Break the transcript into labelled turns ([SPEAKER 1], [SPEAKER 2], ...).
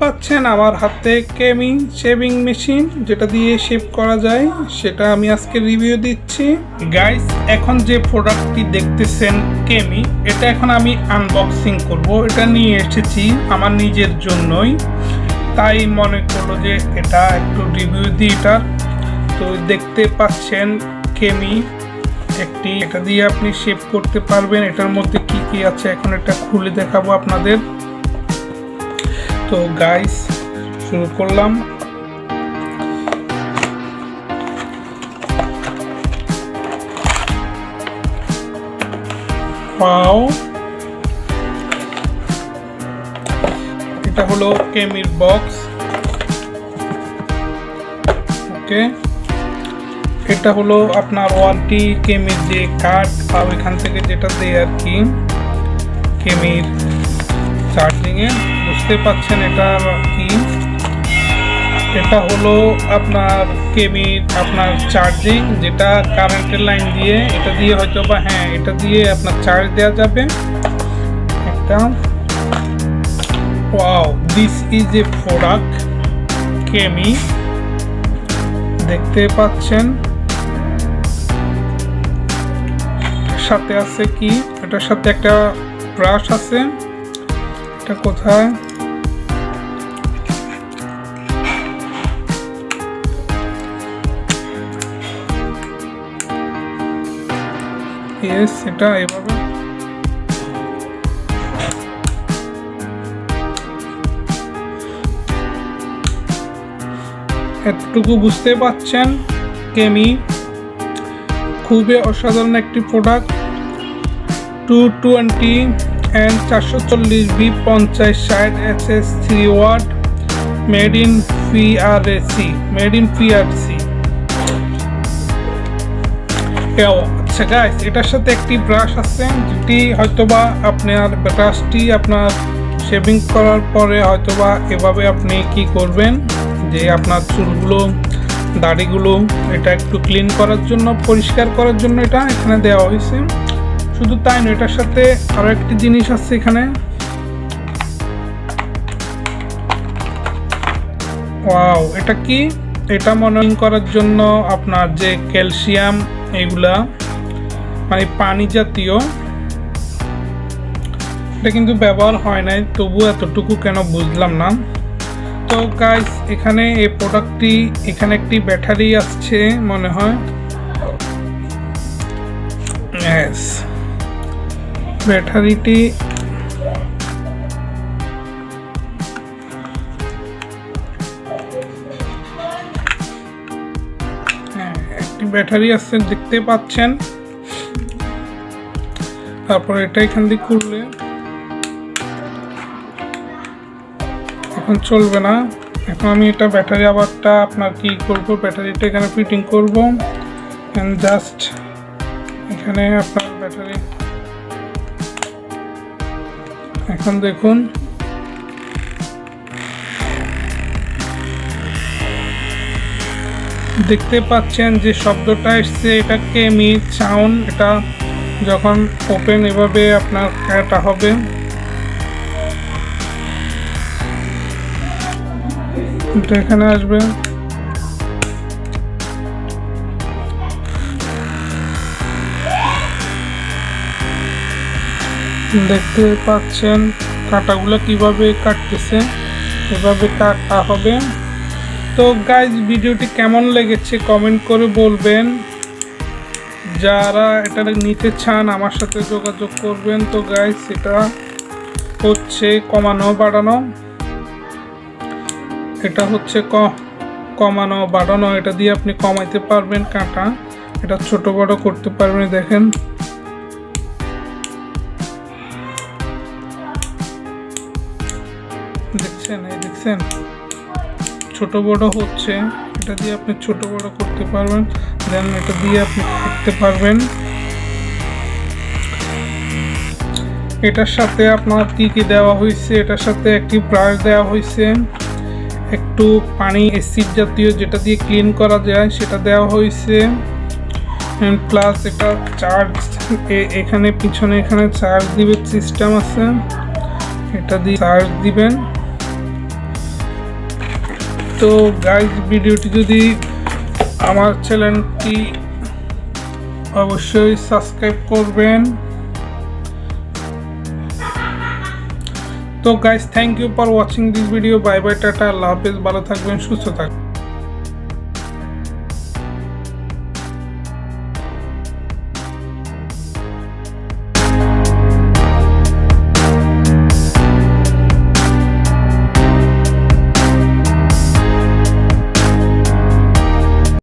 [SPEAKER 1] পাচ্ছেন আমার হাতে কেমি শেভিং মেশিন, যেটা দিয়ে শেভ করা যায়, সেটা আমি আজকে রিভিউ দিচ্ছি। গাইস এখন যে প্রোডাক্টটি দেখতেছেন কেমি, এটা এখন আমি আনবক্সিং করব। এটা নিয়ে এসেছি আমার নিজের জন্যই। তাই মনে করল যে এটা একটু রিভিউ দিই এটার তো দেখতে পাচ্ছেন কেমি, একটি, এটা দিয়ে আপনি শেভ করতে পারবেন। এটার মধ্যে কি কি আছে, এখন এটা খুলে দেখাবো আপনাদের। তো গাইস শুরু করলাম। পাও। এটা হলো কেমির বক্স ওকে। এটা হলো আপনার ওয়ারেন্টি কেমির যে কার্ড বা ওইখান থেকে যেটা দেয় আর কি, কেমির চার্জিংয়ে বুঝতে পাচ্ছেন এটা কি? এটা হলো আপনার কেমির আপনার চার্জিং যেটা কারেন্টের লাইন দিয়ে, এটা দিয়ে হয়তো বা হ্যাঁ এটা দিয়ে আপনার চার্জ দেওয়া যাবে। একটা। Wow this is a product কেমি। দেখতে পাচ্ছেন। সাথে আছে কি? এটার সাথে একটা ব্রাশ আছে। এটা কোথায়? ইয়েস এটা এভাবে? এতটুকু বুঝতে পাচ্ছেন কেমি? খুবই অসাধারণ একটি প্রোডাক্ট টু টোয়েন্টি অ্যান্ড চারশো চল্লিশ বি পঞ্চাশ ষাট S S three watt made in PRAC made in PRC আচ্ছা গাইস এটার সাথে একটি ব্রাশ আছে, যেটি হয়তোবা আপনার ব্রাশটি আপনার শেভিং করার পরে হয়তোবা এভাবে আপনি কি করবেন, যে আপনার চুলগুলো, দাড়িগুলো, এটা একটু ক্লিন করার জন্য, পরিষ্কার করার জন্য এটা এখানে দেওয়া হয়েছে। শুধু তাই নয়, এটার সাথে আরও একটি জিনিস আছে এখানে। ওয়াও এটা কি? এটা মনোনয়ন করার জন্য আপনার যে ক্যালসিয়াম, এগুলা মানে পানি জাতীয়। এটা কিন্তু ব্যবহার হয় নাই, তবু এতটুকু কেন বুঝলাম না। তো গাইস এখানে এই প্রোডাক্টটি এখানে একটি ব্যাটারি আসছে, মনে হয়। ব্যাটারিটি ব্যাটারি আছে, দেখতে পাচ্ছেন। তারপর এটা এখান দিয়ে খুললে এখন চলবে না। এখন আমি এটা ব্যাটারি আবারটা আপনার কি করব, ব্যাটারিটা এখানে ফিটিং করব। অ্যান্ড জাস্ট এখানে আপনার ব্যাটারি। এখন দেখুন। দেখতে পাচ্ছেন যে শব্দটা এসছে, এটা কেমি সাউন্ড, এটা যখন ওপেন এভাবে আপনার কাটা হবে। এখানে আসবে। দেখতে পাচ্ছেন কাটাগুলো কীভাবে কাটতেছে, এভাবে কাটা হবে। তো গাইজ ভিডিওটি কেমন লেগেছে কমেন্ট করে বলবেন। যারা এটা নিতে চান, আমার সাথে যোগাযোগ করবেন। তো গাইজ এটা হচ্ছে কমানো, বাড়ানো। এটা হচ্ছে ক, কমানো, বাড়ানো। এটা দিয়ে আপনি কমাইতে পারবেন কাঁটা। এটা ছোট, বড় করতে পারবেন, দেখেন। দেখছেন, এই দেখছেন? ছোট, বড় হচ্ছে। এটা দিয়ে আপনি ছোট, বড় করতে পারবেন। দেন, এটা দিয়ে আপনি কাটতে পারবেন। এটার সাথে আপনার কি কি দেওয়া হয়েছে, এটার সাথে একটি ব্রাশ দেওয়া হয়েছে, একটু পানি অ্যাসিড জাতীয় যেটা দিয়ে ক্লিন করা যায়, সেটা দেওয়া হয়েছে। প্লাস এটা চার্জ এখানে, পিছনে এখানে চার্জ দিবে সিস্টেম আছে। এটা দিয়ে চার্জ দিবেন। তো গাইজ ভিডিওটি যদি আমার চ্যানেলটি অবশ্যই সাবস্ক্রাইব করবেন। তো guys thank you for watching this video bye bye tata, আল্লাহ হাফেজ, ভালো থাকবেন, সুস্থ থাকবেন।